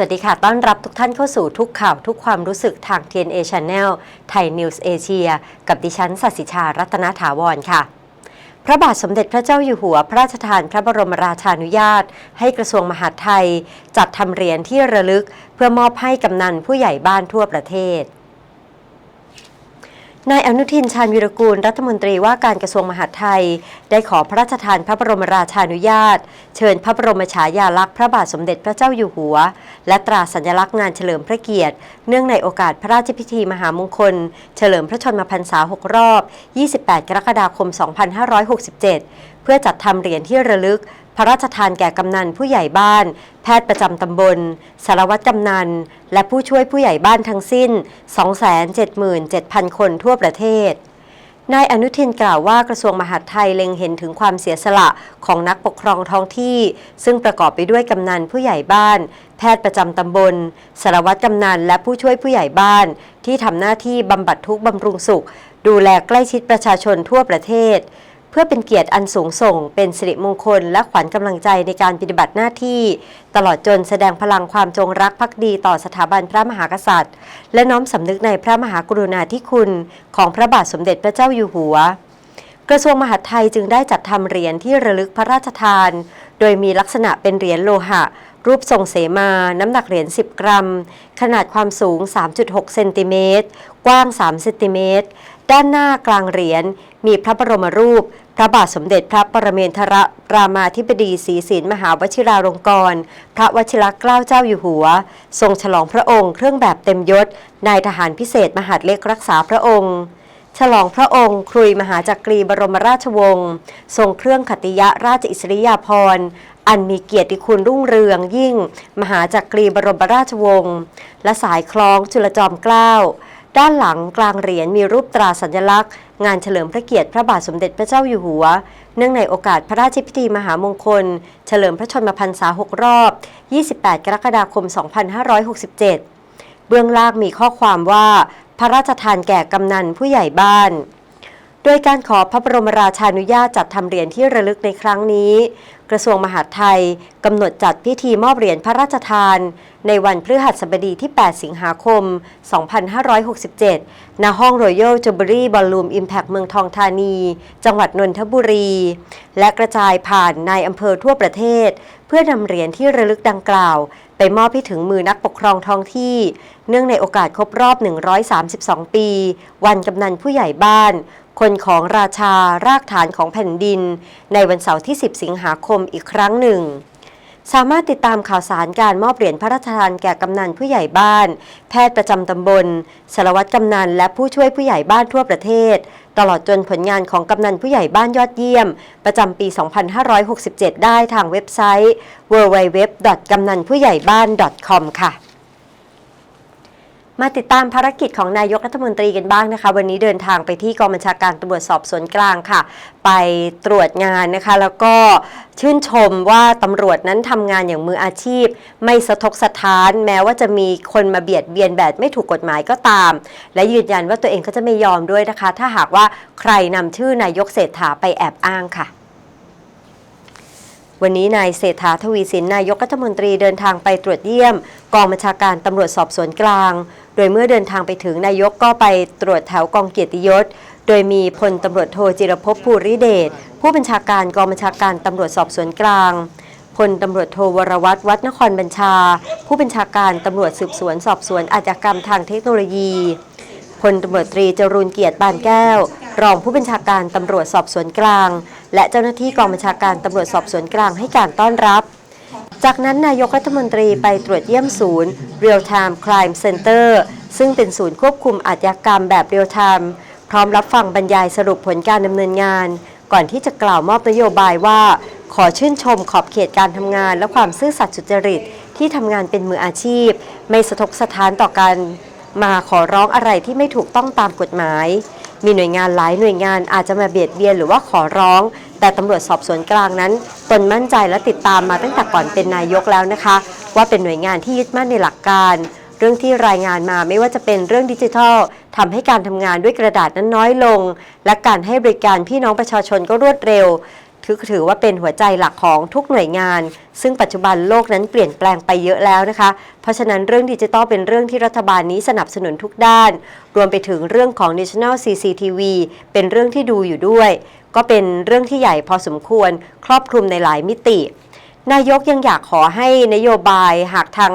สวัสดีค่ะ ต้อนรับทุกท่านเข้าสู่ทุกข่าวทุกความรู้สึกทาง TNA Channel ไทย News Asia กับดิฉันสัสิชา รัตนถาวรค่ะ พระบาทสมเด็จพระเจ้าอยู่หัว พระราชทานพระบรมราชานุญาต ให้กระทรวงมหาดไทย จัดทำเหรียญที่ระลึก เพื่อมอบให้กำนันผู้ใหญ่บ้านทั่วประเทศ นายอนุทินชาญวิรกูลรัฐมนตรีว่าการกระทรวงมหาดไทย ได้ขอพระราชทานพระบรมราชานุญาต เชิญพระบรมฉายาลักษณ์พระบาทสมเด็จพระเจ้าอยู่หัว และตราสัญลักษณ์งานเฉลิมพระเกียรติ เนื่องในโอกาสพระราชพิธีมหามงคล เฉลิมพระชนมพรรษา 6 รอบ 28 กรกฎาคม 2567 เพื่อจัดทำเหรียญที่ระลึก พระราชทานแก่กำนันผู้ใหญ่บ้าน แพทย์ประจำตำบล สารวัตรกำนัน และผู้ช่วยผู้ใหญ่บ้านทั้งสิ้น 277,000 คนทั่วประเทศนายอนุทินกล่าวว่ากระทรวงมหาดไทยเล็งเห็นถึงความเสียสละของนักปกครองท้องที่ ซึ่งประกอบไปด้วยกำนันผู้ใหญ่บ้าน แพทย์ประจำตำบล สารวัตรกำนันและผู้ช่วยผู้ใหญ่บ้าน ที่ทำหน้าที่บำบัดทุกข์บำรุงสุข ดูแลใกล้ชิดประชาชนทั่วประเทศ เพื่อเป็นเกียรติอันสูงส่ง เป็นสิริมงคล และขวัญกำลังใจในการปฏิบัติหน้าที่ ตลอดจนแสดงพลังความจงรักภักดีต่อสถาบันพระมหากษัตริย์ และน้อมสำนึกในพระมหากรุณาธิคุณ ของพระบาทสมเด็จพระเจ้าอยู่หัว กระทรวงมหาดไทยจึงได้จัดทำเหรียญที่ระลึกพระราชทาน โดยมีลักษณะเป็นเหรียญโลหะ รูปทรงเสมา น้ำหนักเหรียญ 10 กรัม ขนาดความสูง 3.6 เซนติเมตร กว้าง 3 เซนติเมตร ด้านหน้ากลางเหรียญมีพระบรมรูป พระบาทสมเด็จพระปรเมนทรรามาธิบดีศรีสินมหาวชิราลงกรณ์พระวชิรเกล้าเจ้าอยู่หัว ทรงฉลองพระองค์เครื่องแบบเต็มยศนายทหารพิเศษมหาดเล็กรักษาพระองค์ฉลองพระองค์ครุยมหาจักรีบรมราชวงศ์ทรงเครื่องขติยะราชอิสริยาภรณ์อันมีเกียรติคุณรุ่งเรืองยิ่ง มหาจักรีบรมราชวงศ์และสายคล้องจุลจอมเกล้า ด้านหลังกลางเหรียญมีรูปตราสัญลักษณ์ งานเฉลิมพระเกียรติพระบาทสมเด็จพระเจ้าอยู่หัว เนื่องในโอกาสพระราชพิธีมหามงคล เฉลิมพระชนมพรรษา 6 รอบ 28 กรกฎาคม 2567 เบื้องล่างมีข้อความว่า พระราชทานแก่กำนันผู้ใหญ่บ้าน โดยการขอพระบรมราชานุญาตจัดทำเหรียญที่ระลึกในครั้งนี้ กระทรวงมหาดไทยกำหนดจัดพิธีมอบเหรียญพระราชทาน ในวันพฤหัสบดีที่ 8 สิงหาคม 2567 ณ ห้อง Royal Jubilee Ballroom Impact เมืองทองธานี จังหวัดนนทบุรี และกระจายผ่านในอำเภอทั่วประเทศ เพื่อนำเหรียญที่ระลึกดังกล่าว ไปมอบให้ถึงมือนักปกครองท้องที่ เนื่องในโอกาสครบรอบ 132 ปี วันกำนันผู้ใหญ่บ้าน คนของราชารากฐานของแผ่นดิน ในวันเสาร์ที่ 10 สิงหาคมอีกครั้งหนึ่ง สามารถติดตามข่าวสารการมอบเหรียญพระราชทานแก่กำนันผู้ใหญ่บ้าน แพทย์ประจำตำบลสารวัตรกำนันและผู้ช่วยผู้ใหญ่บ้านทั่วประเทศ ตลอดจนผลงานของกำนันผู้ใหญ่บ้านยอดเยี่ยม ประจำปี 2567 ได้ทางเว็บไซต์ www. กำนันผู้ใหญ่บ้าน .com ค่ะ มาติดตามภารกิจของนายกรัฐมนตรีกันบ้างนะคะ วันนี้เดินทางไปที่กองบัญชาการตำรวจสอบสวนกลางค่ะ ไปตรวจงานนะคะ แล้วก็ชื่นชมว่าตำรวจนั้นทำงานอย่างมืออาชีพ ไม่สะทกสะท้าน แม้ว่าจะมีคนมาเบียดเบียนแบบไม่ถูกกฎหมายก็ตาม และยืนยันว่าตัวเองก็จะไม่ยอมด้วยนะคะ ถ้าหากว่าใครนำชื่อนายกเศรษฐาไปแอบอ้างค่ะ วันนี้นายเศรษฐาทวีสินนายกรัฐมนตรีเดินทางไปตรวจเยี่ยม กองบัญชาการตำรวจสอบสวนกลาง โดยเมื่อเดินทางไปถึงนายกก็ไปตรวจแถวกองเกียรติยศ โดยมีพลตำรวจโทจิรภพภูริเดชผู้บัญชาการกองบัญชาการตำรวจสอบสวนกลางพลตำรวจโทวรวัตรวัดนครบัญชา ผู้บัญชาการตำรวจสืบสวนสอบสวนอาชญากรรมทางเทคโนโลยี พลตำรวจตรีจรูนเกียรติปานแก้ว รองผู้บัญชาการตำรวจสอบสวนกลาง และเจ้าหน้าที่กองบัญชาการตำรวจสอบสวนกลางให้การต้อนรับ จากนั้นนายกรัฐมนตรีไปตรวจเยี่ยมศูนย์ Real Time Crime Center ซึ่งเป็นศูนย์ควบคุมอาชญากรรมแบบเรียลไทม์พร้อมรับฟังบรรยายสรุปผลการดำเนินงาน ก่อนที่จะกล่าวมอบนโยบายว่า ขอชื่นชมขอบเขตการทำงาน และความซื่อสัตย์สุจริตที่ทำงานเป็นมืออาชีพ ไม่สะทกสะท้านต่อการ มาขอร้องอะไรที่ไม่ถูกต้องตามกฎหมาย มีหน่วยงานหลายหน่วยงานอาจจะมาเบียดเบียนหรือว่าขอร้อง แต่ตำรวจสอบสวนกลางนั้น ตนมั่นใจและติดตามมาตั้งแต่ก่อนเป็นนายกแล้วนะคะ ว่าเป็นหน่วยงานที่ยึดมั่นในหลักการ เรื่องที่รายงานมาไม่ว่าจะเป็นเรื่องดิจิทัลทำให้การทำงานด้วยกระดาษนั้นน้อยลง และการให้บริการพี่น้องประชาชนก็รวดเร็ว ถือถือว่าเป็นหัวใจหลักของทุกหน่วยงาน ซึ่งปัจจุบันโลกนั้นเปลี่ยนแปลงไปเยอะแล้วนะคะ เพราะฉะนั้นเรื่องดิจิทัลเป็นเรื่องที่รัฐบาลนี้สนับสนุนทุกด้าน รวมไปถึงเรื่องของ National CCTV เป็นเรื่องที่ดูอยู่ด้วย ก็เป็นเรื่องที่ใหญ่พอสมควร ครอบคลุมในหลายมิติ นายกยังอยากขอให้นโยบายหากทาง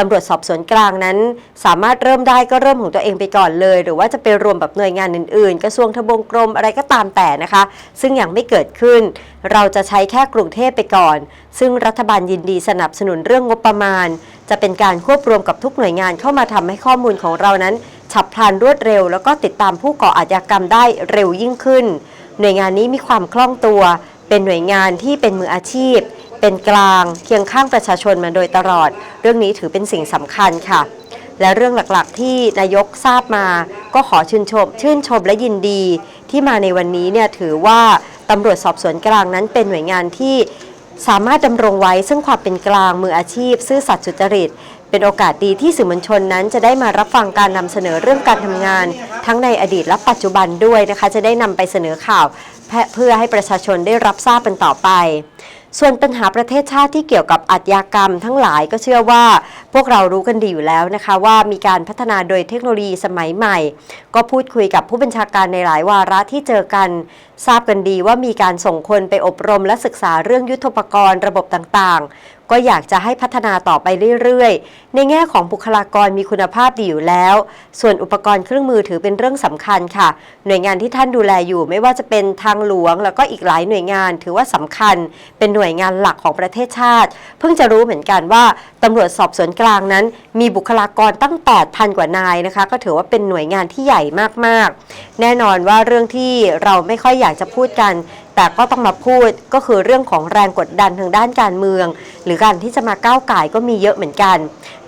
ตำรวจสอบสวนกลางนั้น สามารถเริ่มได้ก็เริ่มของตัวเองไปก่อนเลย หรือว่าจะไปรวมแบบหน่วยงานอื่นๆ กระทรวงทบวงกรมอะไรก็ตามแต่นะคะ ซึ่งยังไม่เกิดขึ้น เราจะใช้แค่กรุงเทพไปก่อน ซึ่งรัฐบาลยินดีสนับสนุนเรื่องงบประมาณ จะเป็นการควบรวมกับทุกหน่วยงานเข้ามาทำให้ข้อมูลของเรานั้น ฉับพลันรวดเร็ว แล้วก็ติดตามผู้ก่ออาชญากรรมได้เร็วยิ่งขึ้น หน่วยงานนี้มีความคล่องตัว เป็นหน่วยงานที่เป็นมืออาชีพ เป็นกลางเคียงข้างประชาชนมาโดยตลอด เรื่องนี้ถือเป็นสิ่งสำคัญค่ะ และเรื่องหลักๆที่นายกทราบมา ก็ขอชื่นชม ชื่นชมและยินดีที่มาในวันนี้เนี่ยถือว่าตำรวจสอบสวนกลางนั้นเป็นหน่วยงานที่สามารถดำรงไว้ซึ่งความเป็นกลางมืออาชีพ ซื่อสัตย์สุจริต เป็นโอกาสดีที่สื่อมวลชนนั้นจะได้มารับฟังการนำเสนอเรื่องการทำงาน ทั้งในอดีตและปัจจุบันด้วยนะคะ จะได้นำไปเสนอข่าว เพื่อให้ประชาชนได้รับทราบเป็นต่อไป ส่วนปัญหาประเทศชาติที่เกี่ยวกับอาชญากรรมทั้งหลายก็เชื่อว่า พวกเรารู้กันดีอยู่แล้วนะคะ ว่ามีการพัฒนาโดยเทคโนโลยีสมัยใหม่ ก็พูดคุยกับผู้บัญชาการในหลายวาระที่เจอกัน ทราบกันดีว่ามีการส่งคนไปอบรมและศึกษาเรื่องยุทธปกรณ์ระบบต่างๆ ก็อยากจะให้พัฒนาต่อไปเรื่อยๆ ในแง่ของบุคลากรมีคุณภาพดีอยู่แล้ว ส่วนอุปกรณ์เครื่องมือถือเป็นเรื่องสำคัญค่ะ หน่วยงานที่ท่านดูแลอยู่ไม่ว่าจะเป็นทางหลวง แล้วก็อีกหลายหน่วยงานถือว่าสำคัญ เป็นหน่วยงานหลักของประเทศชาติ เพิ่งจะรู้เหมือนกันว่าตำรวจสอบสวนกลางนั้น มีบุคลากรตั้ง 8,000 กว่านายนะคะ ก็ถือว่าเป็นหน่วยงานที่ใหญ่มากๆ แน่นอนว่าเรื่องที่เราไม่ค่อยอยากจะพูดกัน แต่ก็ต้องมาพูดก็คือเรื่องของแรงกดดันทางด้านการเมือง หรือการที่จะมาก้าวไก่ก็มีเยอะเหมือนกัน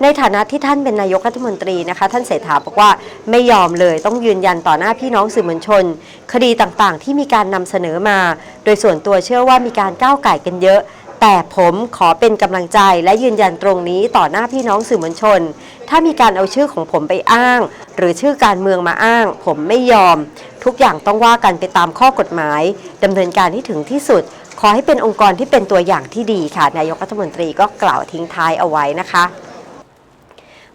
ในฐานะที่ท่านเป็นนายกรัฐมนตรีนะคะ ท่านเศรษฐาบอกว่าไม่ยอมเลยต้องยืนยันต่อหน้าพี่น้องสื่อมวลชน คดีต่างๆ ที่มีการนำเสนอมา โดยส่วนตัวเชื่อว่ามีการก้าวไก่กันเยอะแต่ผมขอเป็นกำลังใจและยืนยันตรงนี้ต่อหน้าพี่น้องสื่อมวลชน ถ้ามีการเอาชื่อของผมไปอ้าง หรือชื่อการเมืองมาอ้าง ผมไม่ยอม ทุกอย่างต้องว่ากันไปตามข้อกฎหมายดำเนินการที่ถึงที่สุด ขอให้เป็นองค์กรที่เป็นตัวอย่างที่ดีค่ะ นายกรัฐมนตรีก็กล่าวทิ้งท้ายเอาไว้นะคะ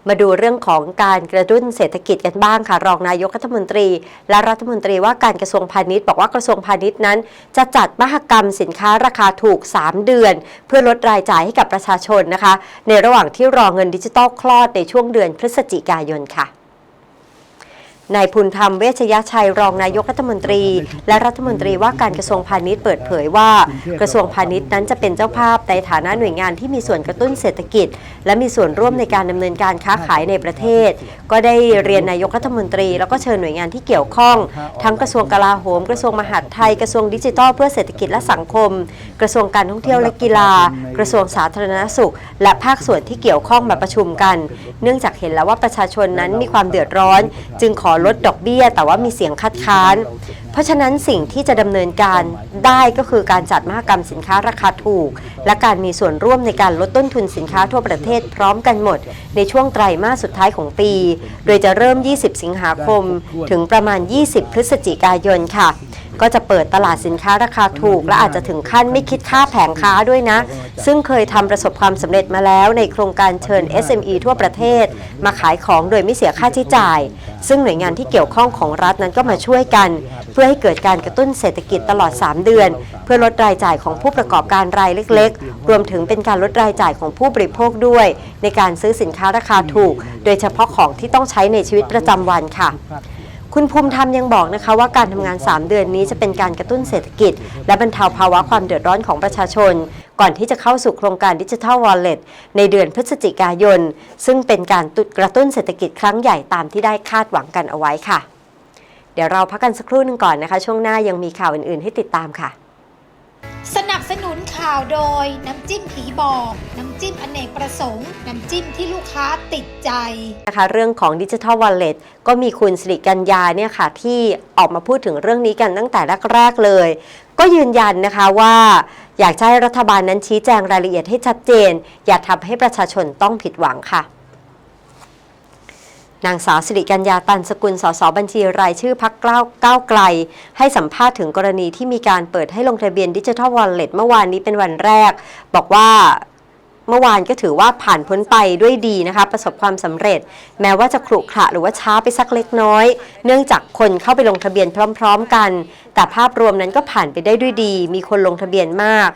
มาดูเรื่องของการกระตุ้นเศรษฐกิจกันบ้างค่ะ รองนายกรัฐมนตรี และรัฐมนตรีว่าการกระทรวงพาณิชย์บอกว่ากระทรวงพาณิชย์นั้น จะจัดมหกรรมสินค้าราคาถูก 3 เดือน เพื่อลดรายจ่ายให้กับประชาชนนะคะ ในระหว่างที่รอเงินดิจิตอลคลอดในช่วงเดือนพฤศจิกายนค่ะ นายภูนธรรมเวชยชัยรองนายกรัฐมนตรี และรัฐมนตรีว่าการกระทรวงพาณิชย์เปิดเผยว่า กระทรวงพาณิชย์นั้นจะเป็นเจ้าภาพในฐานะหน่วยงานที่มีส่วนกระตุ้นเศรษฐกิจ และมีส่วนร่วมในการดำเนินการค้าขายในประเทศ ก็ได้เรียนนายกรัฐมนตรี แล้วก็เชิญหน่วยงานที่เกี่ยวข้อง ทั้งกระทรวงกลาโหม กระทรวงมหาดไทยกระทรวงดิจิทัลเพื่อเศรษฐกิจและสังคม กระทรวงการท่องเที่ยวและกีฬา กระทรวงสาธารณสุข และภาคส่วนที่เกี่ยวข้องมาประชุมกัน เนื่องจากเห็นแล้วว่าประชาชนนั้นมีความเดือดร้อน จึงขอลดดอกเบี้ย แต่ว่ามีเสียงคัดค้าน เพราะฉะนั้นสิ่งที่จะดำเนินการได้ก็คือการจัดมหกรรมสินค้าราคาถูก และการมีส่วนร่วมในการลดต้นทุนสินค้าทั่วประเทศพร้อมกันหมด ในช่วงไตรมาสสุดท้ายของปี โดยจะเริ่ม 20 สิงหาคม ถึงประมาณ 20 พฤศจิกายนค่ะ ก็จะเปิดตลาดสินค้าราคาถูก และอาจจะถึงขั้นไม่คิดค่าแผงค้าด้วยนะ ซึ่งเคยทำประสบความสำเร็จมาแล้วในโครงการเชิญ SME ทั่วประเทศ มาขายของโดยไม่เสียค่าใช้จ่าย ซึ่งหน่วยงานที่เกี่ยวข้องของรัฐนั้นก็มาช่วยกัน เพื่อให้เกิดการกระตุ้นเศรษฐกิจตลอด 3 เดือน เพื่อลดรายจ่ายของผู้ประกอบการรายเล็ก ๆ รวมถึงเป็นการลดรายจ่ายของผู้บริโภคด้วย ในการซื้อสินค้าราคาถูก โดยเฉพาะของที่ต้องใช้ในชีวิตประจำวันค่ะ คุณภูมิธรรมยังบอกนะคะว่าการทำงาน 3 เดือนนี้จะเป็นการกระตุ้นเศรษฐกิจ และบรรเทาภาวะความเดือดร้อนของประชาชน ก่อนที่จะเข้าสู่โครงการดิจิทัลวอลเล็ตในเดือนพฤศจิกายน ซึ่งเป็นการกระตุ้นเศรษฐกิจครั้งใหญ่ตามที่ได้คาดหวังกันเอาไว้ค่ะ เดี๋ยวเราพักกันสักครู่หนึงก่อนนะคะ ช่วงหน้ายังมีข่าวอื่น ๆ ให้ติดตามค่ะ สนับสนุนข่าวโดยน้ำจิ้มผีบอก น้ำจิ้มอเนกประสงค์ น้ำจิ้มที่ลูกค้าติดใจ นะคะเรื่องของดิจิทัลวอลเล็ตก็มีคุณสิริกัญญาเนี่ยค่ะที่ออกมาพูดถึงเรื่องนี้กันตั้งแต่แรกๆเลย ก็ยืนยันนะคะว่า อยากให้รัฐบาลนั้นชี้แจงรายละเอียดให้ชัดเจน อย่าทำให้ประชาชนต้องผิดหวังค่ะ นางสาวสิริกัญญาตันสกุล สสบัญชีรายชื่อพักก้าวก้าวไกล ให้สัมภาษณ์ถึงกรณีที่มีการเปิดให้ลงทะเบียนดิจิทัลวอลเล็ตเมื่อวานนี้เป็นวันแรก บอกว่าเมื่อวานก็ถือว่าผ่านพ้นไปด้วยดีนะคะ ประสบความสำเร็จ แม้ว่าจะขรุขระหรือว่าช้าไปสักเล็กน้อย เนื่องจากคนเข้าไปลงทะเบียนพร้อม ๆ กัน แต่ภาพรวมนั้นก็ผ่านไปได้ด้วยดี มีคนลงทะเบียนมาก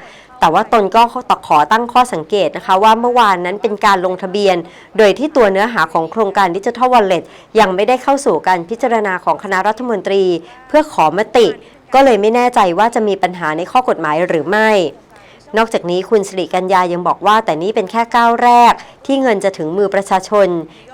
แต่ว่าตนก็ตขอตั้งข้อสังเกตนะคะว่าเมื่อวานนั้นเป็นการลงทะเบียน โดยที่ตัวเนื้อหาของโครงการดิจิทัลวอลเล็ตยังไม่ได้เข้าสู่การพิจารณาของคณะรัฐมนตรี เพื่อขอมติ ก็เลยไม่แน่ใจว่าจะมีปัญหาในข้อกฎหมายหรือไม่ นอกจากนี้คุณสิริกัญญายังบอกว่า แต่นี้เป็นแค่ก้าวแรก ที่เงินจะถึงมือประชาชน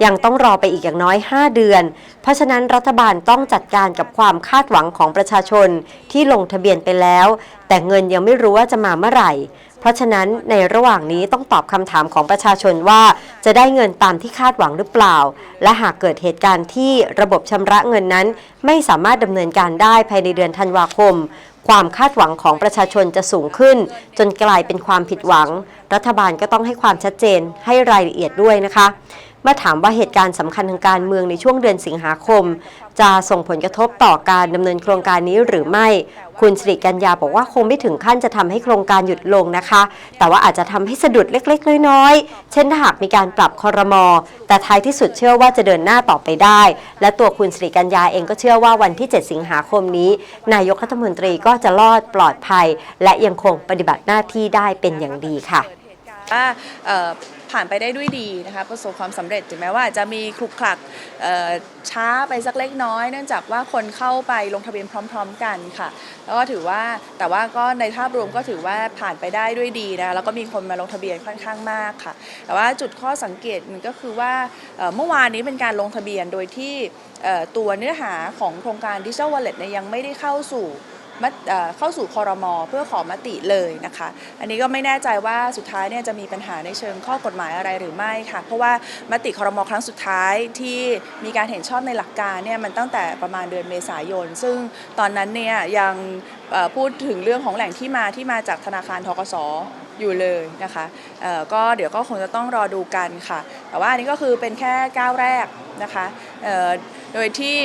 ยังต้องรอไปอีกอย่างน้อย 5 เดือน เพราะฉะนั้นรัฐบาลต้องจัดการกับความคาดหวังของประชาชนที่ลงทะเบียนไปแล้ว แต่เงินยังไม่รู้ว่าจะมาเมื่อไหร่ เพราะฉะนั้นในระหว่างนี้ต้องตอบคำถามของประชาชนว่า จะได้เงินตามที่คาดหวังหรือเปล่า และหากเกิดเหตุการณ์ที่ระบบชำระเงินนั้น ไม่สามารถดำเนินการได้ภายในเดือนธันวาคม ความคาดหวังของประชาชนจะสูงขึ้น จนกลายเป็นความผิดหวัง รัฐบาลก็ต้องให้ความชัดเจนให้รายละเอียดด้วยนะคะ มื่อถามว่าเหตุการณ์สำคัญทางการเมืองในช่วงเดือนสิงหาคม จะส่งผลกระทบต่อการดำเนินโครงการนี้หรือไม่ คุณสิริกัญญาบอกว่าคงไม่ถึงขั้นจะทำให้โครงการหยุดลงนะคะ แต่ว่าอาจจะทำให้สะดุดเล็ก ๆ น้อยๆ เช่นถ้าหากมีการปรับคอรมอแต่ท้ายที่สุดเชื่อว่าจะเดินหน้าต่อไปได้ และตัวคุณสิริกัญญาเองก็เชื่อว่าวันที่ 7 สิงหาคมนี้ นายกรัฐมนตรีก็จะรอดปลอดภัย และยังคงปฏิบัติหน้าที่ได้เป็นอย่างดีค่ะว่า ผ่านไปได้ด้วยดีนะคะประสบความสำเร็จถึงแม้ว่าจะมีคลุกคลักช้าไปสักเล็กน้อย เนื่องจากว่าคนเข้าไปลงทะเบียนพร้อม ๆ กันค่ะ แล้วก็ถือว่าแต่ว่าก็ในภาพรวมก็ถือว่าผ่านไปได้ด้วยดีนะแล้วก็มีคนมาลงทะเบียนค่อนข้างมากค่ะ แต่ว่าจุดข้อสังเกตมันก็คือว่าเมื่อวานนี้เป็นการลงทะเบียนโดยที่ตัวเนื้อหาของโครงการดิจิทัลวอลเล็ตเนี่ยยังไม่ได้เข้าสู่ เอ่อเข้าสู่คอรมอเพื่อขอมติเลยนะคะ อันนี้ก็ไม่แน่ใจว่าสุดท้ายเนี่ยจะมีปัญหาในเชิงข้อกฎหมายอะไรหรือไม่ค่ะ เพราะว่ามติคอรมอครั้งสุดท้ายที่มีการเห็นชอบในหลักการเนี่ยมันตั้งแต่ประมาณเดือนเมษายน ซึ่งตอนนั้นเนี่ยยังพูดถึงเรื่องของแหล่งที่มาที่มาจากธนาคารทกสอยู่เลยนะคะก็เดี๋ยวก็คงจะต้องรอดูกันค่ะ แต่ว่าอันนี้ก็คือเป็นแค่ก้าวแรกนะคะโดยที่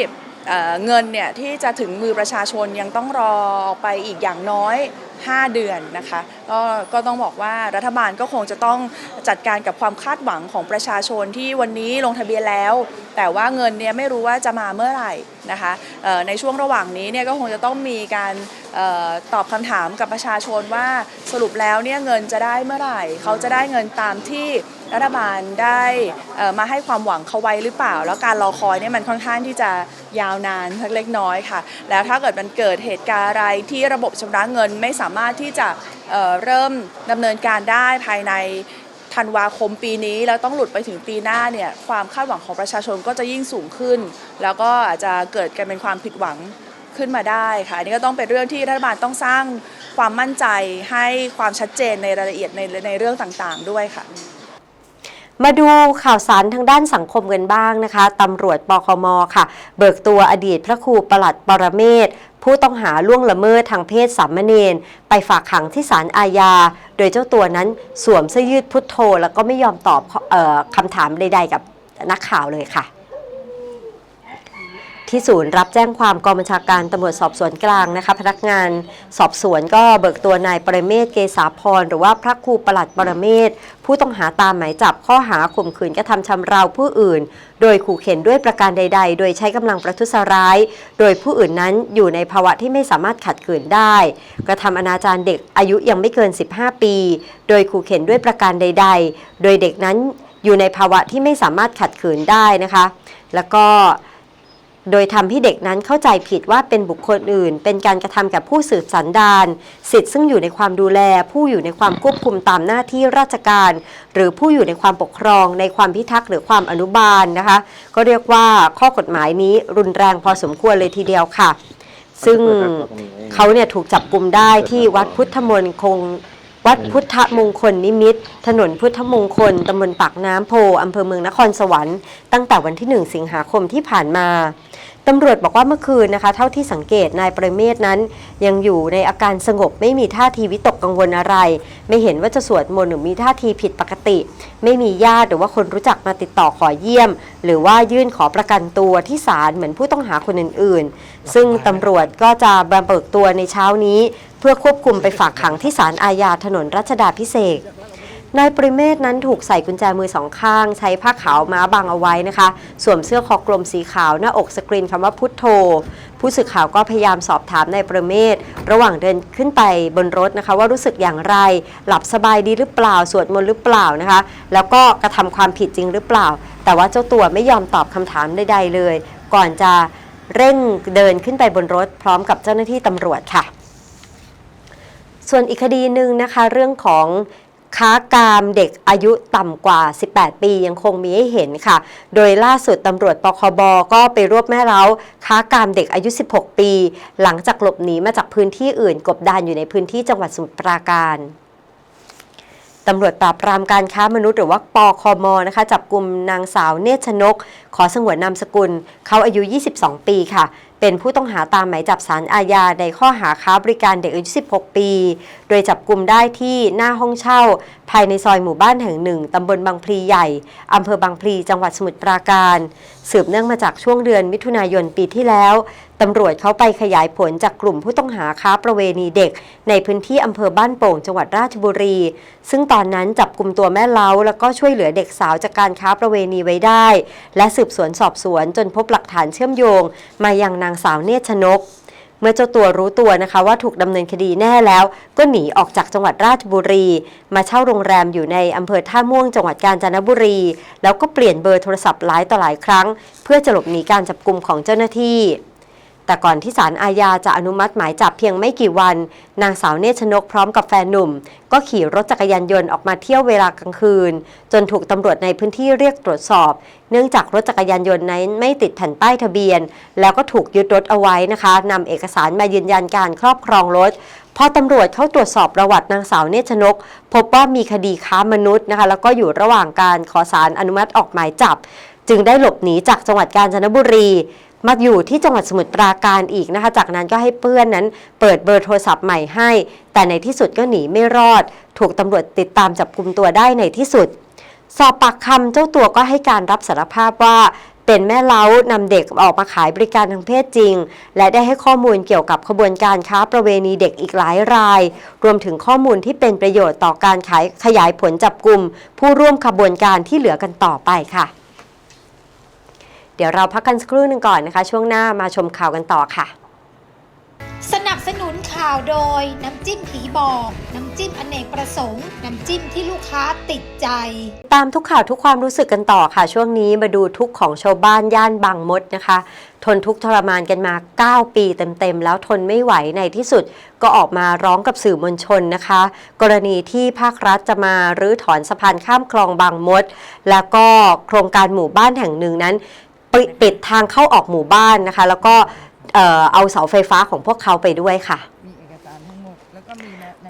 เงินเนี่ยที่จะถึงมือประชาชนยังต้องรอออกไปอีกอย่างน้อย 5 เดือนนะคะก็ก็ต้องบอกว่ารัฐบาลก็คงจะต้องจัดการกับความคาดหวังของประชาชนที่วันนี้ลงทะเบียนแล้ว แต่ว่าเงินเนี่ยไม่รู้ว่าจะมาเมื่อไหร่นะคะในช่วงระหว่างนี้เนี่ยก็คงจะต้องมีการออตอบคำถามกับประชาชนว่าสรุปแล้วเนี่ยเงินจะได้เมื่อไหร่ เขาจะได้เงินตามที่ รัฐบาลได้มาให้ความหวังเขาไว้หรือเปล่า แล้วการรอคอยเนี่ยมันค่อนข้างที่จะยาวนานสักเล็กน้อยค่ะ แล้วถ้าเกิดมันเกิดเหตุการณ์อะไรที่ระบบชำระเงินไม่สามารถที่จะเเริ่มดำเนินการได้ภายในธันวาคมปีนี้แล้วต้องหลุดไปถึงปีหน้าเนี่ยความคาดหวังของประชาชนก็จะยิ่งสูงขึ้น แล้วก็อาจจะเกิดกันเป็นความผิดหวังขึ้นมาได้ค่ะอันนี้ก็ต้องเป็นเรื่องที่รัฐบาลต้องสร้างความมั่นใจให้ความชัดเจนในรายละเอียดในในเรื่องต่างๆ ด้วยค่ะ มาดูข่าวสารทางด้านสังคมกันบ้างนะคะตำรวจปคมค่ะ เบิกตัวอดีตพระครูประหลัดปรเมศผู้ต้องหาล่วงละเมิดทางเพศสามเณรไปฝากขังที่ศาลอาญา โดยเจ้าตัวนั้นสวมเสื้อยืดพุทโธ แล้วก็ไม่ยอมตอบออคำถามใดๆกับนักข่าวเลยค่ะ ที่ศูนย์รับแจ้งความกองบัญชาการตำรวจสอบสวนกลางนะคะ พนักงานสอบสวนก็เบิกตัวนายปรเมศเกษาพร หรือว่าพระครูประหลัดปรเมศผู้ต้องหาตามหมายจับข้อหาข่มขืนกระทำชำเราผู้อื่น โดยขู่เข็นด้วยประการใด ๆ โดยใช้กำลังประทุษร้าย โดยผู้อื่นนั้นอยู่ในภาวะที่ไม่สามารถขัดขืนได้ กระทำอนาจารเด็กอายุยังไม่เกิน 15 ปี โดยขู่เข็นด้วยประการใด ๆ โดยเด็กนั้นอยู่ในภาวะที่ไม่สามารถขัดขืนได้นะคะ แล้วก็ โดยทำให้เด็กนั้นเข้าใจผิดว่าเป็นบุคคลอื่น เป็นการกระทำกับผู้สืบสันดานสิทธิ์ซึ่งอยู่ในความดูแล ผู้อยู่ในความควบคุมตามหน้าที่ราชการ หรือผู้อยู่ในความปกครอง ในความพิทักษ์หรือความอนุบาลนะคะ ก็เรียกว่าข้อกฎหมายนี้รุนแรงพอสมควรเลยทีเดียวค่ะ ซึ่งเขาเนี่ยถูกจับกลุ่มได้ที่วัดพุทธมนคงวัดพุทธมงคลนิมิต ถนนพุทธมงคลตำบลปากน้ำโพอำเภอเมืองนครสวรรค์ ตั้งแต่วันที่ 1 สิงหาคมที่ผ่านมา ตำรวจบอกว่าเมื่อคืนนะคะ เท่าที่สังเกตนายประเมศนั้น ยังอยู่ในอาการสงบไม่มีท่าทีวิตกกังวลอะไร ไม่เห็นว่าจะสวดมนต์หรือมีท่าทีผิดปกติ ไม่มีญาติหรือว่าคนรู้จักมาติดต่อขอเยี่ยม หรือว่ายื่นขอประกันตัวที่ศาลเหมือนผู้ต้องหาคนอื่นๆ ซึ่งตำรวจก็จะบำเบิกตัวในเช้านี้ เพื่อควบคุมไปฝากขังที่ศาลอาญาถนนรัชดาพิเศษ นายปริเมศนั้นถูกใส่กุญแจมือสองข้าง ใช้ผ้าขาวม้าบังเอาไว้นะคะ สวมเสื้อคอกลมสีขาว หน้าอกสกรีนคำว่าพุทโธ ผู้สื่อข่าวก็พยายามสอบถามนายปริเมศระหว่างเดินขึ้นไปบนรถนะคะ ว่ารู้สึกอย่างไร หลับสบายดีหรือเปล่า สวดมนต์หรือเปล่านะคะ แล้วก็กระทำความผิดจริงหรือเปล่า แต่ว่าเจ้าตัวไม่ยอมตอบคำถามใดๆเลย ก่อนจะเร่งเดินขึ้นไปบนรถ พร้อมกับเจ้าหน้าที่ตำรวจค่ะ ส่วนอีกคดีหนึ่งนะคะเรื่องของ ค้ากามเด็กอายุต่ำกว่า 18 ปียังคงมีให้เห็นค่ะ โดยล่าสุดตำรวจปคบก็ไปรวบแม่เล้าค้ากามเด็กอายุ 16 ปี หลังจากหลบหนีมาจากพื้นที่อื่น กบดานอยู่ในพื้นที่จังหวัดสมุทรปราการตำรวจปราบปรามการค้ามนุษย์หรือว่าปคมนะคะจับกลุ่มนางสาวเนชนก ขอสงวนนามสกุล เขาอายุ 22 ปีค่ะ เป็นผู้ต้องหาตามหมายจับสารอาญาในข้อหาค้าบริการเด็กอายุ 16 ปี โดยจับกลุ่มได้ที่หน้าห้องเช่า ภายในซอยหมู่บ้านแห่งหนึ่งตำบลบางพลีใหญ่ อำเภอบางพลี จังหวัดสมุทรปราการ สืบเนื่องมาจากช่วงเดือนมิถุนายนปีที่แล้วตำรวจเขาไปขยายผลจากกลุ่มผู้ต้องหาค้าประเวณีเด็ก ในพื้นที่อำเภอบ้านโป่งจังหวัดราชบุรี ซึ่งตอนนั้นจับกลุ่มตัวแม่เล้า แล้วก็ช่วยเหลือเด็กสาวจากการค้าประเวณีไว้ได้ และสืบสวนสอบสวนจนพบหลักฐานเชื่อมโยง มายังนางสาวเนชนกเมื่อเจ้าตัวรู้ตัวนะคะว่าถูกดำเนินคดีแน่แล้ว ก็หนีออกจากจังหวัดราชบุรี มาเช่าโรงแรมอยู่ในอำเภอท่าม่วงจังหวัดกาญจนบุรี แล้วก็เปลี่ยนเบอร์โทรศัพท์หลายต่อหลายครั้ง เพื่อจะหลบหนีการจับกลุ่มของเจ้าหน้าที่ แต่ก่อนที่ศาลอาญาจะอนุมัติหมายจับเพียงไม่กี่วัน นางสาวเนชนกพร้อมกับแฟนหนุ่ม ก็ขี่รถจักรยานยนต์ออกมาเที่ยวเวลากลางคืน จนถูกตำรวจในพื้นที่เรียกตรวจสอบ เนื่องจากรถจักรยานยนต์นั้นไม่ติดแผ่นป้ายทะเบียน แล้วก็ถูกยึดรถเอาไว้นะคะนำเอกสารมายืนยันการครอบครองรถพอตำรวจเข้าตรวจสอบประวัตินางสาวเนชนก พบว่ามีคดีค้ามนุษย์นะคะแล้วก็อยู่ระหว่างการขอสารอนุมัติออกหมายจับ จึงได้หลบหนีจากจังหวัดกาญจนบุรี มาอยู่ที่จังหวัดสมุทรปราการอีกนะคะ จากนั้นก็ให้เพื่อนนั้นเปิดเบอร์โทรศัพท์ใหม่ให้ แต่ในที่สุดก็หนีไม่รอด ถูกตำรวจติดตามจับกลุ่มตัวได้ในที่สุด สอบปากคำเจ้าตัวก็ให้การรับสารภาพว่าเป็นแม่เล้านำเด็กออกมาขายบริการทางเพศจริง และได้ให้ข้อมูลเกี่ยวกับขบวนการค้าประเวณีเด็กอีกหลายราย รวมถึงข้อมูลที่เป็นประโยชน์ต่อการขายขยายผลจับกลุ่มผู้ร่วมขบวนการที่เหลือกันต่อไปค่ะ เดี๋ยวเราพักกันสักครู่หนึ่งก่อนนะคะ ช่วงหน้ามาชมข่าวกันต่อค่ะ สนับสนุนข่าวโดย น้ำจิ้มผีบอก น้ำจิ้มอเนกประสงค์ น้ำจิ้มที่ลูกค้าติดใจ ตามทุกข่าวทุกความรู้สึกกันต่อค่ะ ช่วงนี้มาดูทุกข์ของชาวบ้านย่านบางมดนะคะ ทนทุกข์ทรมานกันมา 9 ปีเต็มๆ แล้วทนไม่ไหวในที่สุด ก็ออกมาร้องกับสื่อมวลชนนะคะ กรณีที่ภาครัฐจะมารื้อถอนสะพานข้ามคลองบางมด แล้วก็โครงการหมู่บ้านแห่งหนึ่งนั้น ปิดปิดทางเข้าออกหมู่บ้านนะคะ แล้วก็เอ่อเอาเสาไฟฟ้าของพวกเขาไปด้วยค่ะ มีเอกสารทั้งหมด แล้ว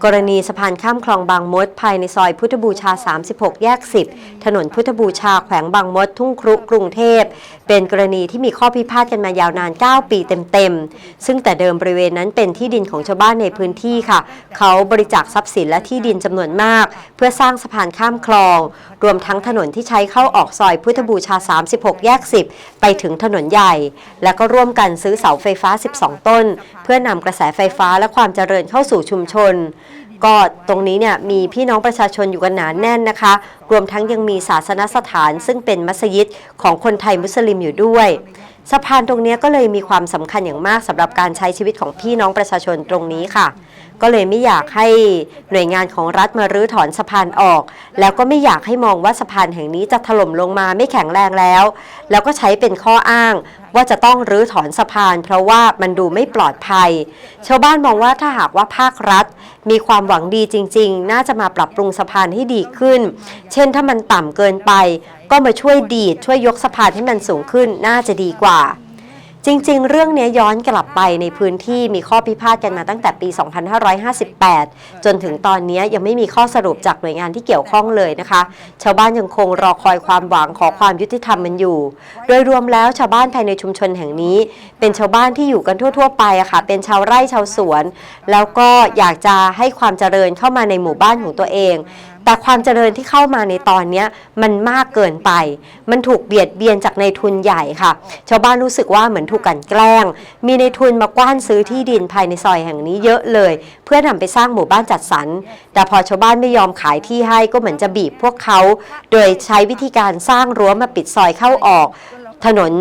กรณีสะพานข้ามคลองบางมด ภายในซอยพุทธบูชา 36 แยก 10 ถนนพุทธบูชาแขวงบางมด ทุ่งครุกรุงเทพ เป็นกรณีที่มีข้อพิพาทกันมายาวนาน 9 ปีเต็มๆ ซึ่งแต่เดิมบริเวณนั้นเป็นที่ดินของชาวบ้านในพื้นที่ค่ะ เขาบริจาคทรัพย์สินและที่ดินจำนวนมาก เพื่อสร้างสะพานข้ามคลอง รวมทั้งถนนที่ใช้เข้าออกซอยพุทธบูชา 36 แยก 10 ไปถึงถนนใหญ่ และก็ร่วมกันซื้อเสาไฟฟ้า 12 ต้น เพื่อนำกระแสไฟฟ้าและความเจริญเข้าสู่ชุมชน ก็ตรงนี้เนี่ยมีพี่น้องประชาชนอยู่กันหนานแน่นนะคะ รวมทั้งยังมีศาสนสถาน ซึ่งเป็นมัสยิดของคนไทยมุสลิมอยู่ด้วยสะพานตรงนี้ก็เลยมีความสำคัญอย่างมากสำหรับการใช้ชีวิตของพี่น้องประชาชนตรงนี้ค่ะ ก็เลยไม่อยากให้หน่วยงานของรัฐมารื้อถอนสะพานออก แล้วก็ไม่อยากให้มองว่าสะพานแห่งนี้จะถล่มลงมาไม่แข็งแรงแล้ว แล้วก็ใช้เป็นข้ออ้าง ว่าจะต้องรื้อถอนสะพาน เพราะว่ามันดูไม่ปลอดภัย ชาวบ้านมองว่าถ้าหากว่าภาครัฐ มีความหวังดีจริง ๆ น่าจะมาปรับปรุงสะพานให้ดีขึ้น เช่นถ้ามันต่ำเกินไป ก็มาช่วยดีดช่วยยกสะพานให้มันสูงขึ้นน่าจะดีกว่า จริง ๆ เรื่องนี้ย้อนกลับไปในพื้นที่มีข้อพิพาทกันมาตั้งแต่ปี 2558 จนถึงตอนนี้ยยังไม่มีข้อสรุปจากหน่วยงานที่เกี่ยวข้องเลยนะคะ ชาวบ้านยังคงรอคอยความหวังขอความยุติธรรมมันอยู่ โดยรวมแล้วชาวบ้านภายในชุมชนแห่งนี้ เป็นชาวบ้านที่อยู่กันทั่ว ๆ ไปอะค่ะ เป็นชาวไร่ชาวสวน แล้วก็อยากจะให้ความเจริญเข้ามาในหมู่บ้านของตัวเอง แต่ความเจริญที่เข้ามาในตอนนี้มันมากเกินไป มันถูกเบียดเบียนจากในทุนใหญ่ค่ะ ชาวบ้านรู้สึกว่าเหมือนถูกกันแกล้ง มีในทุนมากว้านซื้อที่ดินภายในซอยแห่งนี้เยอะเลย เพื่อนำไปสร้างหมู่บ้านจัดสรร แต่พอชาวบ้านไม่ยอมขายที่ให้ก็เหมือนจะบีบพวกเขา โดยใช้วิธีการสร้างรั้วมาปิดซอยเข้าออก ถนน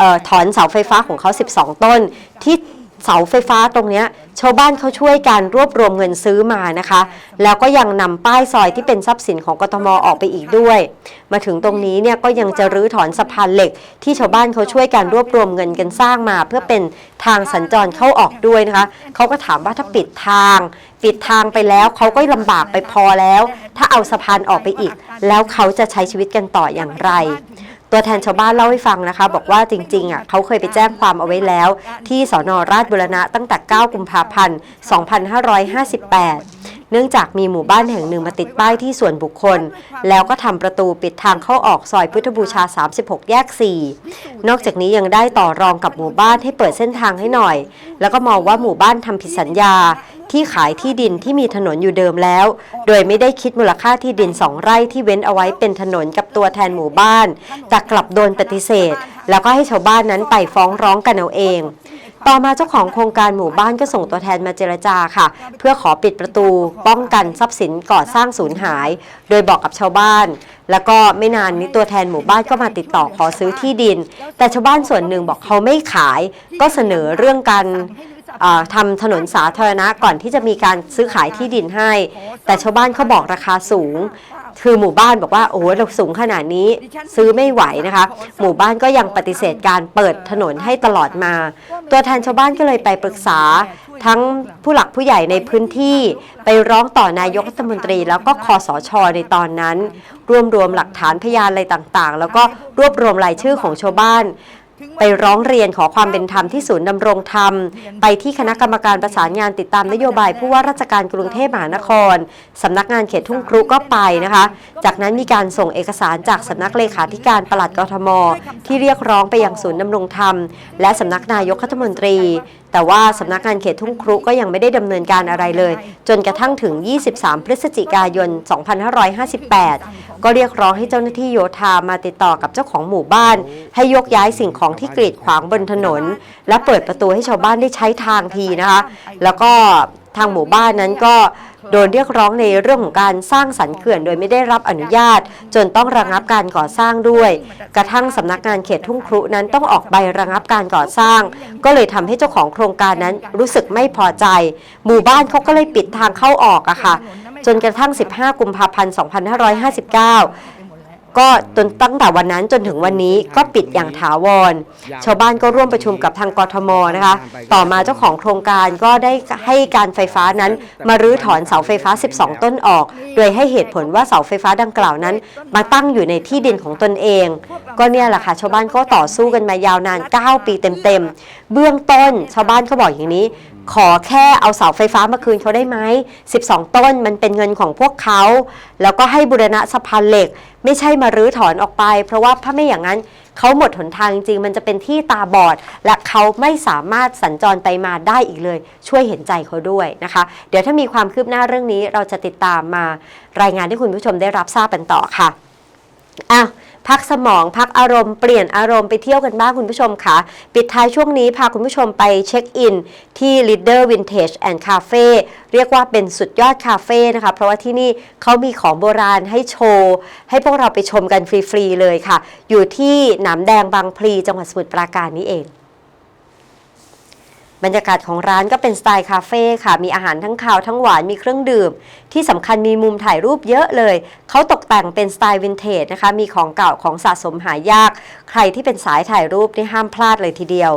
ออถอนเสาไฟฟ้าของเขา 12 ต้นที่ เสาไฟฟ้าตรงนี้ชาวบ้านเขาช่วยกันรวบรวมเงินซื้อมานะคะ แล้วก็ยังนำป้ายซอยที่เป็นทรัพย์สินของกทมออกไปอีกด้วย มาถึงตรงนี้เนี่ยก็ยังจะรื้อถอนสะพานเหล็ก ที่ชาวบ้านเขาช่วยกันรวบรวมเงินกันสร้างมา เพื่อเป็นทางสัญจรเข้าออกด้วยนะคะเขาก็ถามว่าถ้าปิดทาง ปิดทางไปแล้วเขาก็ลำบากไปพอแล้ว ถ้าเอาสะพานออกไปอีก แล้วเขาจะใช้ชีวิตกันต่ออย่างไร ตัวแทนชาวบ้านเล่าให้ฟังนะคะ บอกว่าจริงๆอะเขาเคยไปแจ้งความเอาไว้แล้ว ที่สอนอราชบุรณะตั้งแต่ 9 กุมภาพันธ์ 2558 เนื่องจากมีหมู่บ้านแห่งหนึ่งมาติดป้ายที่ส่วนบุคคล แล้วก็ทำประตูปิดทางเข้าออกซอยพุทธบูชา 36 แยก 4 นอกจากนี้ยังได้ต่อรองกับหมู่บ้านให้เปิดเส้นทางให้หน่อย แล้วก็มองว่าหมู่บ้านทำผิดสัญญา ที่ขายที่ดินที่มีถนนอยู่เดิมแล้ว โดยไม่ได้คิดมูลค่าที่ดินสองไร่ที่เว้นเอาไว้เป็นถนนกับตัวแทนหมู่บ้านแต่กลับโดนปฏิเสธ แล้วก็ให้ชาวบ้านนั้นไปฟ้องร้องกันเอาเอง ต่อมาเจ้าของโครงการหมู่บ้านก็ส่งตัวแทนมาเจรจาค่ะ เพื่อขอปิดประตู ป้องกันทรัพย์สินก่อสร้างสูญหาย โดยบอกกับชาวบ้าน แล้วก็ไม่นานนี้ตัวแทนหมู่บ้านก็มาติดต่อขอซื้อที่ดิน แต่ชาวบ้านส่วนหนึ่งบอกเขาไม่ขาย ก็เสนอเรื่องการอ่าทำถนนสาธารณะก่อนที่จะมีการซื้อขายที่ดินให้ แต่ชาวบ้านเขาบอกราคาสูง คือหมู่บ้านบอกว่าโอ้โหเราสูงขนาดนี้ซื้อไม่ไหวนะคะ หมู่บ้านก็ยังปฏิเสธการเปิดถนนให้ตลอดมา ตัวแทนชาวบ้านก็เลยไปปรึกษาทั้งผู้หลักผู้ใหญ่ในพื้นที่ไปร้องต่อนายกรัฐมนตรี แล้วก็คอสชในตอนนั้น รวมรวมหลักฐานพยานอะไรต่างๆ แล้วก็รวบรวมรายชื่อของชาวบ้าน ไปร้องเรียนขอความเป็นธรรมที่ศูนย์ดำรงธรรม ไปที่คณะกรรมการประสานงานติดตามนโยบายผู้ว่าราชการกรุงเทพมหานครสำนักงานเขตทุ่งครุก็ไปนะคะ จากนั้นมีการส่งเอกสารจากสำนักเลขาธิการปลัดกทม ที่เรียกร้องไปยังศูนย์ดำรงธรรม และสำนักนายกรัฐมนตรี แต่ว่าสำนักงานเขตทุ่งครุก็ยังไม่ได้ดำเนินการอะไรเลย จนกระทั่งถึง 23 พฤศจิกายน 2558 ก็เรียกร้องให้เจ้าหน้าที่โยธามาติดต่อกับเจ้าของหมู่บ้าน ให้ยกย้ายสิ่งของที่กรีดขวางบนถนน และเปิดประตูให้ชาวบ้านได้ใช้ทางทีนะคะ แล้วก็ ทางหมู่บ้านนั้นก็โดนเรียกร้องในเรื่องของการสร้างสันเขื่อนโดยไม่ได้รับอนุญาต จนต้องระงับการก่อสร้างด้วย กระทั่งสำนักงานเขตทุ่งครุนั้นต้องออกใบระงับการก่อสร้าง ก็เลยทำให้เจ้าของโครงการนั้นรู้สึกไม่พอใจ หมู่บ้านเขาก็เลยปิดทางเข้าออกอะค่ะจนกระทั่ง 15 กุมภาพันธ์ 2559 ก็จนตั้งแต่วันนั้นจนถึงวันนี้ก็ปิดอย่างถาวร ชาวบ้านก็ร่วมประชุมกับทางกทมนะคะ ต่อมาเจ้าของโครงการก็ได้ให้การไฟฟ้านั้น มารื้อถอนเสาไฟฟ้า 12 ต้นออก โดยให้เหตุผลว่าเสาไฟฟ้าดังกล่าวนั้น มาตั้งอยู่ในที่ดินของตนเอง ก็เนี่ยแหละค่ะชาวบ้านก็ต่อสู้กันมายาวนาน 9 ปีเต็มๆเบื้องต้นชาวบ้านเขาบอกอย่างนี้ ขอแค่เอาเสาไฟฟ้ามาคืนเขาได้ไหม 12 ต้นมันเป็นเงินของพวกเขา แล้วก็ให้บูรณะสะพานเหล็ก ไม่ใช่มารื้อถอนออกไป เพราะว่าถ้าไม่อย่างนั้นเขาหมดหนทางจริง มันจะเป็นที่ตาบอด และเขาไม่สามารถสัญจรไปมาได้อีกเลย ช่วยเห็นใจเขาด้วยนะคะ เดี๋ยวถ้ามีความคืบหน้าเรื่องนี้เราจะติดตามมารายงานให้คุณผู้ชมได้รับทราบกันต่อค่ะอ้าว พักสมองพักอารมณ์เปลี่ยนอารมณ์ไปเที่ยวกันบ้างคุณผู้ชมค่ะ ปิดท้ายช่วงนี้พาคุณผู้ชมไปเช็คอิน ที่ Leader Vintage and Cafe เรียกว่าเป็นสุดยอดคาเฟ่นะคะ เพราะว่าที่นี่เขามีของโบราณให้โชว์ ให้พวกเราไปชมกันฟรี ๆ เลยค่ะ อยู่ที่หนามแดงบางพลีจังหวัดสมุทรปราการนี้เอง บรรยากาศของร้านก็เป็นสไตล์คาเฟ่ค่ะ มีอาหารทั้งคาวทั้งหวาน มีเครื่องดื่ม ที่สำคัญมีมุมถ่ายรูปเยอะเลย เขาตกแต่งเป็นสไตล์วินเทจนะคะ มีของเก่าของสะสมหายาก ใครที่เป็นสายถ่ายรูปนี่ห้ามพลาดเลยทีเดียว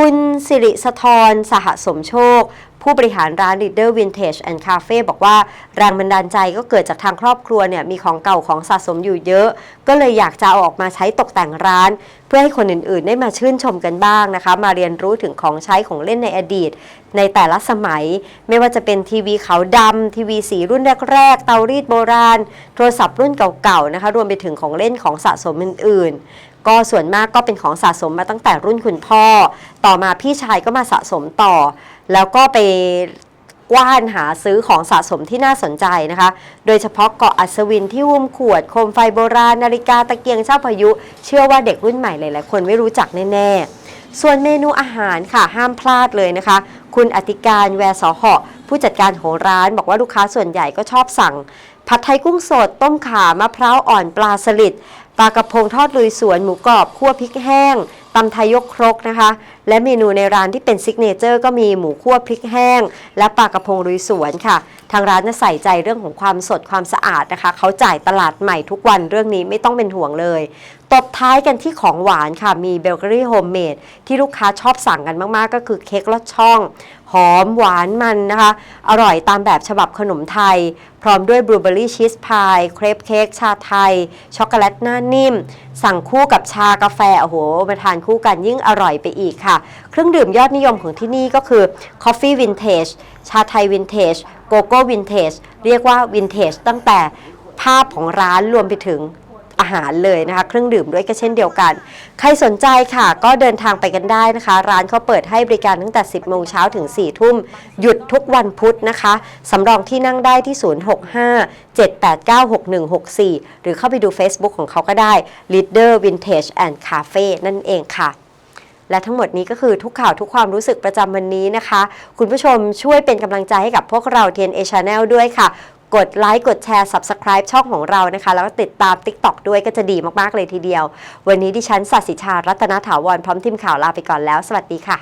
คุณสิริสะทรสหสมโชค ผู้บริหารร้าน Leader Vintage and Cafe บอกว่าแรงบันดาลใจก็เกิดจากทางครอบครัวเนี่ยมีของเก่าของสะสมอยู่เยอะ ก็เลยอยากจะเอาออกมาใช้ตกแต่งร้าน เพื่อให้คนอื่นๆ ได้มาชื่นชมกันบ้างนะคะ มาเรียนรู้ถึงของใช้ของเล่นในอดีต ในแต่ละสมัย ไม่ว่าจะเป็นทีวีขาวดำทีวีสีรุ่นแรก ๆ เตารีดโบราณ โทรศัพท์รุ่นเก่าๆนะคะรวมไปถึงของเล่นของสะสมอื่นๆ ก็ส่วนมากก็เป็นของสะสมมาตั้งแต่รุ่นคุณพ่อ ต่อมาพี่ชายก็มาสะสมต่อ แล้วก็ไปกว้านหาซื้อของสะสมที่น่าสนใจนะคะ โดยเฉพาะเกาะอัศวินที่หุ้มขวด โคมไฟโบราณนาฬิกาตะเกียงเช่าพายุ เชื่อว่าเด็กรุ่นใหม่หลายๆคนไม่รู้จักแน่ๆ ส่วนเมนูอาหารค่ะห้ามพลาดเลยนะคะ คุณอธิการแวร์สอหะผู้จัดการของร้านบอกว่าลูกค้าส่วนใหญ่ก็ชอบสั่ง ผัดไทยกุ้งสด ต้มข่ามะพร้าวอ่อนปลาสลิด ปลากระพงทอดลุยสวนหมูกรอบคั่วพริกแห้งตำไทยยกครกนะคะ และเมนูในร้านที่เป็นซิกเนเจอร์ก็มีหมูคั่วพริกแห้ง และปลากระพงลุยสวนค่ะ ทางร้านจะใส่ใจเรื่องของความสดความสะอาดนะคะ เขาจ่ายตลาดใหม่ทุกวันเรื่องนี้ไม่ต้องเป็นห่วงเลย ตบท้ายกันที่ของหวานค่ะ มีเบเกอรี่โฮมเมดที่ลูกค้าชอบสั่งกันมากๆ ก็คือเค้กลอดช่อง หอมหวานมันนะคะ อร่อยตามแบบฉบับขนมไทย พร้อมด้วยบลูเบอร์รี่ชีสพาย เครปเค้กชาไทย ช็อกโกแลตหน้านิ่ม สั่งคู่กับชากาแฟ โอ้โห มาทานคู่กันยิ่งอร่อยไปอีกค่ะ เครื่องดื่มยอดนิยมของที่นี่ก็คือ Coffee Vintage ชาไทย Vintage โกโก้ Vintage เรียกว่า Vintage ตั้งแต่ภาพของร้านรวมไปถึง อาหารเลยนะคะ เครื่องดื่มด้วยก็เช่นเดียวกัน ใครสนใจค่ะก็เดินทางไปกันได้นะคะ ร้านเขาเปิดให้บริการตั้งแต่ 10 โมงเช้าถึง 4 ทุ่ม หยุดทุกวันพุธนะคะ สำรองที่นั่งได้ที่ 065 789 6164 หรือเข้าไปดู Facebook ของเขาก็ได้ Leader Vintage and Cafe นั่นเองค่ะและทั้งหมดนี้ก็คือทุกข่าวทุกความรู้สึกประจำวันนี้นะคะ คุณผู้ชมช่วยเป็นกำลังใจให้กับพวกเรา TNA Channel ด้วยค่ะ กดไลค์กดแชร์ Subscribe ช่องของเรานะคะ แล้วก็ติดตาม TikTok ด้วยก็จะดีมาก ๆ เลยทีเดียว วันนี้ดิฉันสัสิชา รัตนถาวร พร้อมทีมข่าวลาไปก่อนแล้ว สวัสดีค่ะ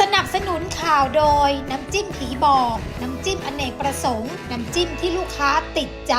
สนับสนุนข่าวโดย น้ำจิ้มผีบอก น้ำจิ้มอเนกประสงค์ น้ำจิ้มที่ลูกค้าติดใจ